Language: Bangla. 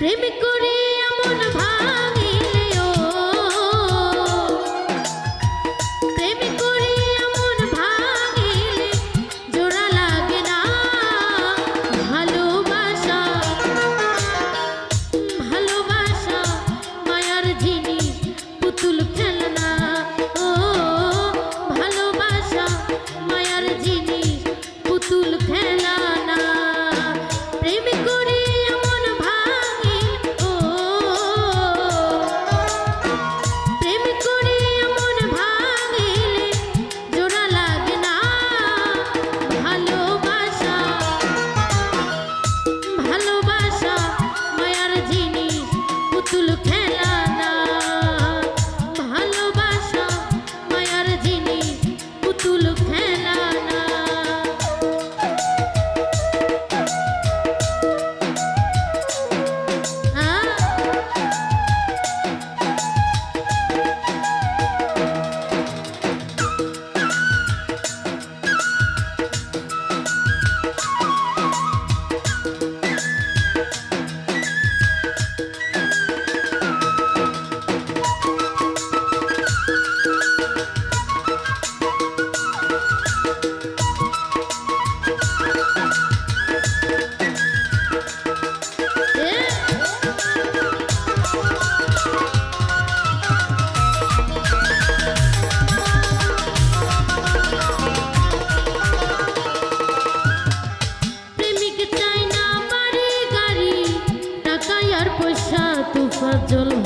প্রেম করে এমন ভাঙিলে কাজল